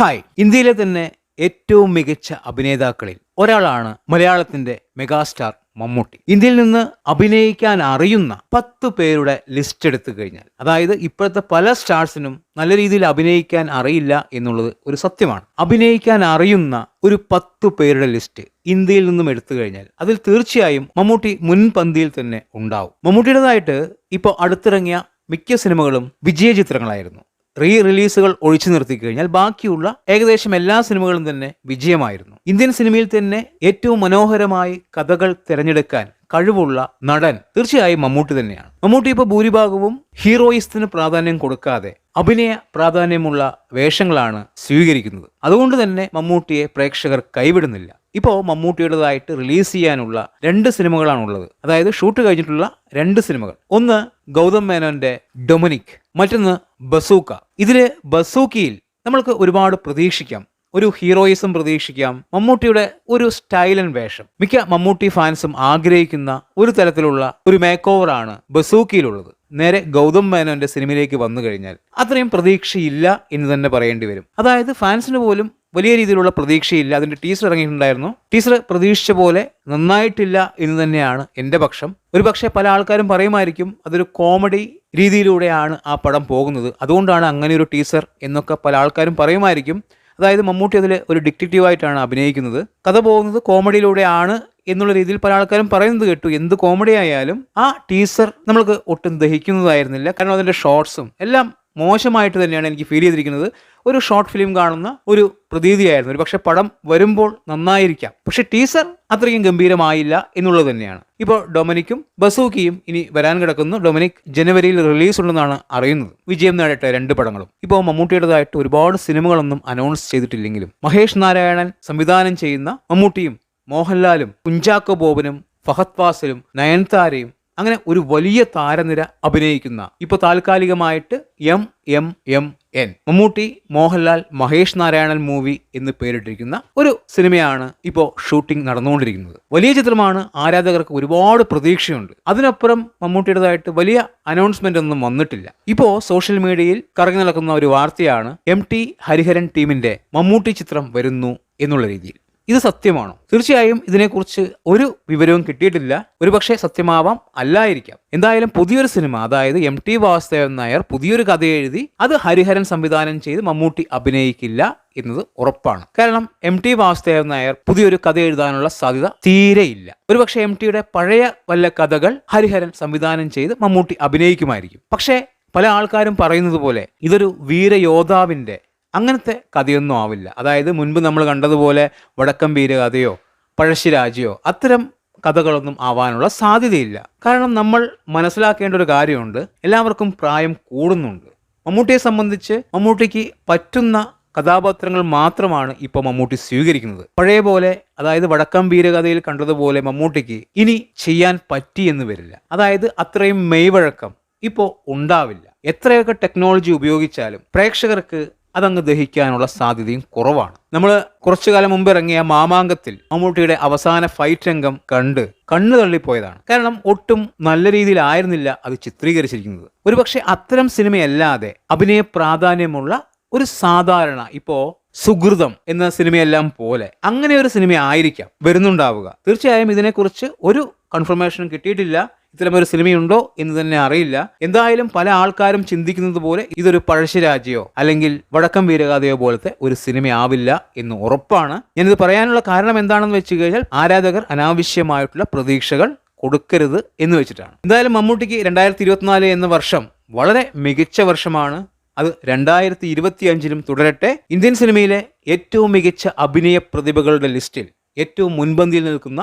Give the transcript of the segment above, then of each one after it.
Hi. ഇന്ത്യയിലെ തന്നെ ഏറ്റവും മികച്ച അഭിനേതാക്കളിൽ ഒരാളാണ് മലയാളത്തിന്റെ മെഗാസ്റ്റാർ മമ്മൂട്ടി. ഇന്ത്യയിൽ നിന്ന് അഭിനയിക്കാൻ അറിയുന്ന പത്ത് പേരുടെ ലിസ്റ്റ് എടുത്തു കഴിഞ്ഞാൽ അതായത് ഇപ്പോഴത്തെ പല സ്റ്റാർസിനും നല്ല രീതിയിൽ അഭിനയിക്കാൻ അറിയില്ല എന്നുള്ളത് ഒരു സത്യമാണ്. അഭിനയിക്കാൻ അറിയുന്ന ഒരു പത്ത് പേരുടെ ലിസ്റ്റ് ഇന്ത്യയിൽ നിന്നും എടുത്തു കഴിഞ്ഞാൽ അതിൽ തീർച്ചയായും മമ്മൂട്ടി മുൻപന്തിയിൽ തന്നെ ഉണ്ടാവും. മമ്മൂട്ടിയുടേതായിട്ട് ഇപ്പോൾ അടുത്തിറങ്ങിയ മിക്ക സിനിമകളും വിജയ ചിത്രങ്ങളായിരുന്നു റീ റിലീസുകൾ ഒഴിച്ചു നിർത്തി കഴിഞ്ഞാൽ ബാക്കിയുള്ള ഏകദേശം എല്ലാ സിനിമകളും തന്നെ വിജയമായിരുന്നു. ഇന്ത്യൻ സിനിമയിൽ തന്നെ ഏറ്റവും മനോഹരമായി കഥകൾ തിരഞ്ഞെടുക്കാൻ കഴിവുള്ള നടൻ തീർച്ചയായും മമ്മൂട്ടി തന്നെയാണ്. മമ്മൂട്ടി ഇപ്പോൾ ഭൂരിഭാഗവും ഹീറോയിസത്തിന് പ്രാധാന്യം കൊടുക്കാതെ അഭിനയ പ്രാധാന്യമുള്ള വേഷങ്ങളാണ് സ്വീകരിക്കുന്നത്. അതുകൊണ്ട് തന്നെ മമ്മൂട്ടിയെ പ്രേക്ഷകർ കൈവിടുന്നില്ല. ഇപ്പോൾ മമ്മൂട്ടിയുടേതായിട്ട് റിലീസ് ചെയ്യാനുള്ള രണ്ട് സിനിമകളാണുള്ളത്. അതായത് ഷൂട്ട് കഴിഞ്ഞിട്ടുള്ള രണ്ട് സിനിമകൾ. ഒന്ന് ഗൗതം മേനോന്റെ ഡൊമിനിക് മറ്റൊന്ന് ബസൂക്ക. ഇതിൽ ബസൂക്കിയിൽ നമ്മൾക്ക് ഒരുപാട് പ്രതീക്ഷിക്കാം. ഒരു ഹീറോയിസം പ്രതീക്ഷിക്കാം. മമ്മൂട്ടിയുടെ ഒരു സ്റ്റൈലൻ വേഷം. മിക്ക മമ്മൂട്ടി ഫാൻസും ആഗ്രഹിക്കുന്ന ഒരു തരത്തിലുള്ള ഒരു മേക്ക് ഓവറാണ് ബസൂക്കിയിലുള്ളത്. നേരെ ഗൗതം മേനോന്റെ സിനിമയിലേക്ക് വന്നു കഴിഞ്ഞാൽ അത്രയും പ്രതീക്ഷയില്ല എന്ന് തന്നെ പറയേണ്ടി വരും. അതായത് ഫാൻസിന് പോലും വലിയ രീതിയിലുള്ള പ്രതീക്ഷയില്ല. അതിന്റെ ടീസർ ഇറങ്ങിയിട്ടുണ്ടായിരുന്നു. ടീസർ പ്രതീക്ഷിച്ച പോലെ നന്നായിട്ടില്ല എന്ന് തന്നെയാണ് എന്റെ പക്ഷം. ഒരു പക്ഷേ പല ആൾക്കാരും പറയുമായിരിക്കും അതൊരു കോമഡി രീതിയിലൂടെയാണ് ആ പടം പോകുന്നത്. അതുകൊണ്ടാണ് അങ്ങനെ ഒരു ടീസർ എന്നൊക്കെ പല ആൾക്കാരും പറയുമായിരിക്കും. അതായത് മമ്മൂട്ടി അതിൽ ഒരു ഡിറ്റക്റ്റീവായിട്ടാണ് അഭിനയിക്കുന്നത്. കഥ പോകുന്നത് കോമഡിയിലൂടെയാണ് എന്നുള്ള രീതിയിൽ പല ആൾക്കാരും പറയുന്നത് കേട്ടു. എന്ത് കോമഡി ആയാലും ആ ടീസർ നമ്മൾക്ക് ഒട്ടും ദഹിക്കുന്നതായിരുന്നില്ല. കാരണം അതിന്റെ ഷോർട്സും എല്ലാം മോശമായിട്ട് തന്നെയാണ് എനിക്ക് ഫീൽ ചെയ്തിരിക്കുന്നത്. ഒരു ഷോർട്ട് ഫിലിം കാണുന്ന ഒരു പ്രതീതിയായിരുന്നു. ഒരു പക്ഷെ പടം വരുമ്പോൾ നന്നായിരിക്കാം. പക്ഷെ ടീസർ അത്രയും ഗംഭീരമായില്ല എന്നുള്ളത് തന്നെയാണ്. ഇപ്പോൾ ഡൊമിനിക്കും ബസൂക്കിയും ഇനി വരാൻ കിടക്കുന്നു. ഡൊമിനിക് ജനുവരിയിൽ റിലീസ് ഉണ്ടെന്നാണ് അറിയുന്നത്. വിജയം നേടട്ടെ രണ്ട് പടങ്ങളും. ഇപ്പോൾ മമ്മൂട്ടിയുടേതായിട്ട് ഒരുപാട് സിനിമകളൊന്നും അനൗൺസ് ചെയ്തിട്ടില്ലെങ്കിലും മഹേഷ് നാരായണൻ സംവിധാനം ചെയ്യുന്ന മമ്മൂട്ടിയും മോഹൻലാലും കുഞ്ചാക്കോ ബോബനും ഫഹദ് ഫാസിലും നയൻതാരയും അങ്ങനെ ഒരു വലിയ താരനിര അഭിനയിക്കുന്ന ഇപ്പോൾ താൽക്കാലികമായിട്ട് M M M N Mammootty Mohanlal Mahesh Narayanan movie എന്ന് പേരിട്ടിരിക്കുന്ന ഒരു സിനിമയാണ് ഇപ്പോൾ ഷൂട്ടിംഗ് നടന്നുകൊണ്ടിരിക്കുന്നത്. വലിയ ചിത്രമാണ് ആരാധകർക്ക് ഒരുപാട് പ്രതീക്ഷയുണ്ട്. അതിനപ്പുറം മമ്മൂട്ടിയുടേതായിട്ട് വലിയ അനൗൺസ്മെന്റ് ഒന്നും വന്നിട്ടില്ല. ഇപ്പോൾ സോഷ്യൽ മീഡിയയിൽ കറങ്ങി നടക്കുന്ന ഒരു വാർത്തയാണ് എം ടി ഹരിഹരൻ ടീമിന്റെ മമ്മൂട്ടി ചിത്രം വരുന്നു എന്നുള്ള രീതിയിൽ. ഇത് സത്യമാണോ? തീർച്ചയായും ഇതിനെക്കുറിച്ച് ഒരു വിവരവും കിട്ടിയിട്ടില്ല. ഒരുപക്ഷെ സത്യമാവാം അല്ലായിരിക്കാം. എന്തായാലും പുതിയൊരു സിനിമ അതായത് എം ടി വാസുദേവൻ നായർ പുതിയൊരു കഥ എഴുതി അത് ഹരിഹരൻ സംവിധാനം ചെയ്ത് മമ്മൂട്ടി അഭിനയിക്കില്ല എന്നത് ഉറപ്പാണ്. കാരണം എം ടി വാസുദേവൻ നായർ പുതിയൊരു കഥ എഴുതാനുള്ള സാധ്യത തീരെയില്ല. ഒരുപക്ഷെ എം ടിയുടെ പഴയ വല്ല കഥകൾ ഹരിഹരൻ സംവിധാനം ചെയ്ത് മമ്മൂട്ടി അഭിനയിക്കുമായിരിക്കും. പക്ഷേ പല ആൾക്കാരും പറയുന്നത് പോലെ ഇതൊരു വീരയോദ്ധാവിന്റെ അങ്ങനത്തെ കഥയൊന്നും ആവില്ല. അതായത് മുൻപ് നമ്മൾ കണ്ടതുപോലെ വടക്കം വീര കഥയോ പഴശ്ശിരാജയോ അത്തരം കഥകളൊന്നും ആവാനുള്ള സാധ്യതയില്ല. കാരണം നമ്മൾ മനസ്സിലാക്കേണ്ട ഒരു കാര്യമുണ്ട്. എല്ലാവർക്കും പ്രായം കൂടുന്നുണ്ട്. മമ്മൂട്ടിയെ സംബന്ധിച്ച് മമ്മൂട്ടിക്ക് പറ്റുന്ന കഥാപാത്രങ്ങൾ മാത്രമാണ് ഇപ്പോൾ മമ്മൂട്ടി സ്വീകരിക്കുന്നത്. പഴയ പോലെ അതായത് വടക്കം വീരകഥയിൽ കണ്ടതുപോലെ മമ്മൂട്ടിക്ക് ഇനി ചെയ്യാൻ പറ്റി എന്ന് വരില്ല. അതായത് അത്രയും മെയ്വഴക്കം ഇപ്പോൾ ഉണ്ടാവില്ല. എത്രയൊക്കെ ടെക്നോളജി ഉപയോഗിച്ചാലും പ്രേക്ഷകർക്ക് അതങ്ങ് ദഹിക്കാനുള്ള സാധ്യതയും കുറവാണ്. നമ്മൾ കുറച്ചു കാലം മുമ്പ് ഇറങ്ങിയ മാമാങ്കത്തിൽ മമ്മൂട്ടിയുടെ അവസാന ഫൈറ്റ് രംഗം കണ്ട് കണ്ണു തള്ളിപ്പോയതാണ്. കാരണം ഒട്ടും നല്ല രീതിയിലായിരുന്നില്ല അത് ചിത്രീകരിച്ചിരിക്കുന്നത്. ഒരുപക്ഷെ അത്തരം സിനിമയല്ലാതെ അഭിനയ പ്രാധാന്യമുള്ള ഒരു സാധാരണ ഇപ്പോ സുഹൃതം എന്ന സിനിമയെല്ലാം പോലെ അങ്ങനെ ഒരു സിനിമ ആയിരിക്കാം വരുന്നുണ്ടാവുക. തീർച്ചയായും ഇതിനെക്കുറിച്ച് ഒരു കൺഫർമേഷനും കിട്ടിയിട്ടില്ല. ഇത്തരമൊരു സിനിമയുണ്ടോ എന്ന് തന്നെ അറിയില്ല. എന്തായാലും പല ആൾക്കാരും ചിന്തിക്കുന്നത് പോലെ ഇതൊരു പഴശ്ശിരാജയോ അല്ലെങ്കിൽ വടക്കം വീരഗാഥയോ പോലത്തെ ഒരു സിനിമയാവില്ല എന്ന് ഉറപ്പാണ്. ഞാനിത് പറയാനുള്ള കാരണം എന്താണെന്ന് വെച്ച് കഴിഞ്ഞാൽ ആരാധകർ അനാവശ്യമായിട്ടുള്ള പ്രതീക്ഷകൾ കൊടുക്കരുത് എന്ന് വെച്ചിട്ടാണ്. എന്തായാലും മമ്മൂട്ടിക്ക് രണ്ടായിരത്തി ഇരുപത്തിനാല് എന്ന വർഷം വളരെ മികച്ച വർഷമാണ്. അത് രണ്ടായിരത്തി ഇരുപത്തി അഞ്ചിലും തുടരട്ടെ. ഇന്ത്യൻ സിനിമയിലെ ഏറ്റവും മികച്ച അഭിനയ പ്രതിഭകളുടെ ലിസ്റ്റിൽ ഏറ്റവും മുൻപന്തിയിൽ നിൽക്കുന്ന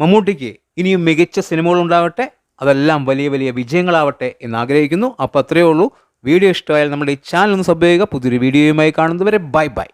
മമ്മൂട്ടിക്ക് ഇനിയും മികച്ച സിനിമകൾ ഉണ്ടാവട്ടെ അതെല്ലാം വലിയ വലിയ വിജയങ്ങളാവട്ടെ എന്ന് ആഗ്രഹിക്കുന്നു അപ്പോൾ അത്രയേ ഉള്ളൂ. വീഡിയോ ഇഷ്ടമായാൽ നമ്മുടെ ഈ ചാനൽ ഒന്ന് സബ് ചെയ്യുക. പുതിയൊരു വീഡിയോയുമായി കാണുന്നതുവരെ ബൈ ബൈ.